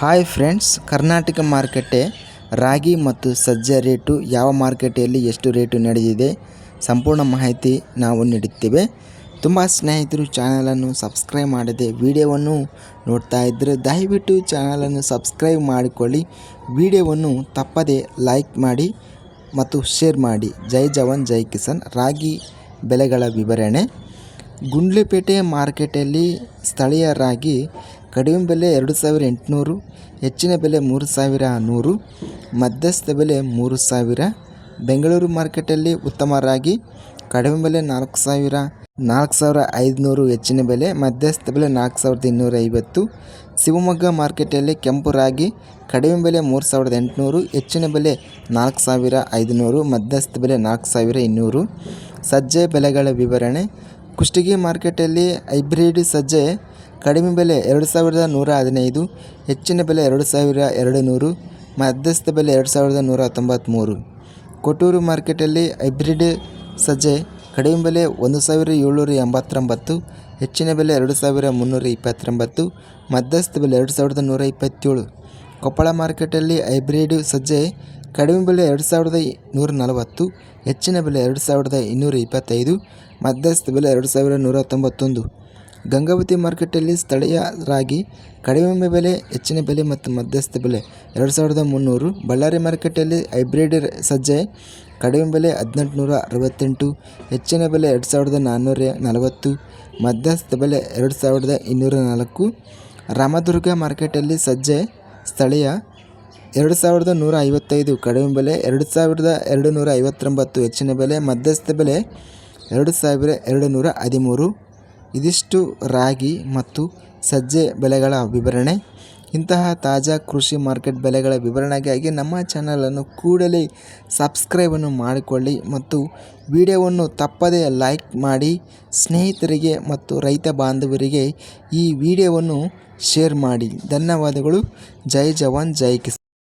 Hi friends Karnataka ಮಾರುಕಟ್ಟೆ ರಾಗಿ ಮತ್ತು ಸಜ್ಜೆ ರೇಟು ಯಾವ ಮಾರುಕಟ್ಟೆಯಲ್ಲಿ ಎಷ್ಟು ರೇಟು ನಡೆದಿದೆ ಸಂಪೂರ್ಣ ಮಾಹಿತಿ ನಾವು ನೀಡುತ್ತೇವೆ. ತುಂಬ ಸ್ನೇಹಿತರು ಚಾನಲನ್ನು ಸಬ್ಸ್ಕ್ರೈಬ್ ಮಾಡದೆ ವಿಡಿಯೋವನ್ನು ನೋಡ್ತಾ ಇದ್ದರೆ ದಯವಿಟ್ಟು ಚಾನಲನ್ನು ಸಬ್ಸ್ಕ್ರೈಬ್ ಮಾಡಿಕೊಳ್ಳಿ. ವಿಡಿಯೋವನ್ನು ತಪ್ಪದೆ ಲೈಕ್ ಮಾಡಿ ಮತ್ತು ಶೇರ್ ಮಾಡಿ. ಜೈ ಜವಾನ್, ಜೈ ಕಿಸಾನ್. ರಾಗಿ ಬೆಲೆಗಳ ವಿವರಣೆ. ಗುಂಡ್ಲುಪೇಟೆ ಮಾರ್ಕೆಟಲ್ಲಿ ಸ್ಥಳೀಯ ರಾಗಿ ಕಡಿಮೆ ಬೆಲೆ ಎರಡು ಸಾವಿರ ಎಂಟುನೂರು, ಹೆಚ್ಚಿನ ಬೆಲೆ ಮೂರು ಸಾವಿರ ನೂರು, ಮಧ್ಯಸ್ಥ ಬೆಲೆ ಮೂರು ಸಾವಿರ. ಬೆಂಗಳೂರು ಮಾರ್ಕೆಟಲ್ಲಿ ಉತ್ತಮ ರಾಗಿ ಕಡಿಮೆ ಬೆಲೆ ನಾಲ್ಕು ಸಾವಿರ ನಾಲ್ಕು ಸಾವಿರ ಐದುನೂರು, ಹೆಚ್ಚಿನ ಬೆಲೆ ಮಧ್ಯಸ್ಥ ಬೆಲೆ ನಾಲ್ಕು ಸಾವಿರದ ಇನ್ನೂರ ಐವತ್ತು. ಶಿವಮೊಗ್ಗ ಮಾರ್ಕೆಟಲ್ಲಿ ಕೆಂಪು ರಾಗಿ ಕಡಿಮೆ ಬೆಲೆ ಮೂರು ಸಾವಿರದ ಎಂಟುನೂರು, ಹೆಚ್ಚಿನ ಬೆಲೆ ನಾಲ್ಕು ಸಾವಿರ ಐದುನೂರು, ಮಧ್ಯಸ್ಥ ಬೆಲೆ ನಾಲ್ಕು ಸಾವಿರ ಇನ್ನೂರು. ಸಜ್ಜೆ ಬೆಲೆಗಳ ವಿವರಣೆ ಕುಷ್ಟಗಿ ಮಾರ್ಕೆಟಲ್ಲಿ ಹೈಬ್ರಿಡ್ ಸಜ್ಜೆ ಕಡಿಮೆ ಬೆಲೆ ಎರಡು ಸಾವಿರದ ನೂರ ಹದಿನೈದು, ಹೆಚ್ಚಿನ ಬೆಲೆ ಎರಡು ಸಾವಿರ ಎರಡು ನೂರು ಮಧ್ಯಸ್ಥ ಬೆಲೆ ಎರಡು ಸಾವಿರದ ನೂರ ತೊಂಬತ್ತ್ಮೂರು ಕೊಟ್ಟೂರು ಮಾರ್ಕೆಟಲ್ಲಿ ಹೈಬ್ರಿಡ್ ಸಜ್ಜೆ ಕಡಿಮೆ ಬೆಲೆ ಒಂದು ಸಾವಿರ ಏಳ್ನೂರ ಎಂಬತ್ತೊಂಬತ್ತು, ಹೆಚ್ಚಿನ ಬೆಲೆ ಎರಡು ಸಾವಿರ ಮುನ್ನೂರ ಇಪ್ಪತ್ತೊಂಬತ್ತು, ಮಧ್ಯಸ್ಥ ಬೆಲೆ ಎರಡು ಸಾವಿರದ ನೂರ ಇಪ್ಪತ್ತೇಳು. ಕೊಪ್ಪಳ ಮಾರ್ಕೆಟಲ್ಲಿ ಹೈಬ್ರಿಡ್ ಸಜ್ಜೆ ಕಡಿಮೆ ಬೆಲೆ ಎರಡು ಸಾವಿರದ ನೂರ ನಲವತ್ತು, ಹೆಚ್ಚಿನ ಬೆಲೆ ಎರಡು ಸಾವಿರದ ಇನ್ನೂರ ಇಪ್ಪತ್ತೈದು, ಮಧ್ಯಸ್ಥ ಬೆಲೆ ಎರಡು ಸಾವಿರದ ನೂರ ತೊಂಬತ್ತೊಂದು. ಗಂಗಾವತಿ ಮಾರ್ಕೆಟಲ್ಲಿ ಸ್ಥಳೀಯ ರಾಗಿ ಕಡಿಮೆ ಬೆಲೆ, ಹೆಚ್ಚಿನ ಬೆಲೆ ಮತ್ತು ಮಧ್ಯಸ್ಥ ಬೆಲೆ ಎರಡು ಸಾವಿರದ ಮುನ್ನೂರು. ಬಳ್ಳಾರಿ ಮಾರ್ಕೆಟಲ್ಲಿ ಹೈಬ್ರಿಡ್ ಸಜ್ಜೆ ಕಡಿಮೆ ಬೆಲೆ ಹದಿನೆಂಟುನೂರ ಅರವತ್ತೆಂಟು, ಹೆಚ್ಚಿನ ಬೆಲೆ ಎರಡು ಸಾವಿರದ ನಾನ್ನೂರ ನಲವತ್ತು, ಮಧ್ಯಸ್ಥ ಬೆಲೆ ಎರಡು ಸಾವಿರದ ಇನ್ನೂರ ನಾಲ್ಕು. ರಾಮದುರ್ಗ ಮಾರ್ಕೆಟಲ್ಲಿ ಸಜ್ಜೆ ಸ್ಥಳೀಯ ಎರಡು ಸಾವಿರದ ನೂರ ಐವತ್ತೈದು ಕಡಿಮೆ ಬೆಲೆ, ಎರಡು ಸಾವಿರದ ಎರಡು ನೂರ ಐವತ್ತೊಂಬತ್ತು ಹೆಚ್ಚಿನ ಬೆಲೆ ಮಧ್ಯಸ್ಥ ಬೆಲೆ ಎರಡು ಸಾವಿರ ಎರಡು ನೂರ ಹದಿಮೂರು. ಇದಿಷ್ಟು ರಾಗಿ ಮತ್ತು ಸಜ್ಜೆ ಬೆಲೆಗಳ ವಿವರಣೆ. ಇಂತಹ ತಾಜಾ ಕೃಷಿ ಮಾರ್ಕೆಟ್ ಬೆಲೆಗಳ ವಿವರಣೆಗಾಗಿ ನಮ್ಮ ಚಾನಲನ್ನು ಕೂಡಲೇ ಸಬ್ಸ್ಕ್ರೈಬನ್ನು ಮಾಡಿಕೊಳ್ಳಿ ಮತ್ತು ವಿಡಿಯೋವನ್ನು ತಪ್ಪದೇ ಲೈಕ್ ಮಾಡಿ. ಸ್ನೇಹಿತರಿಗೆ ಮತ್ತು ರೈತ ಬಾಂಧವರಿಗೆ ಈ ವಿಡಿಯೋವನ್ನು ಶೇರ್ ಮಾಡಿ. ಧನ್ಯವಾದಗಳು. ಜೈ ಜವಾನ್, ಜೈ ಕಿಸಾನ್.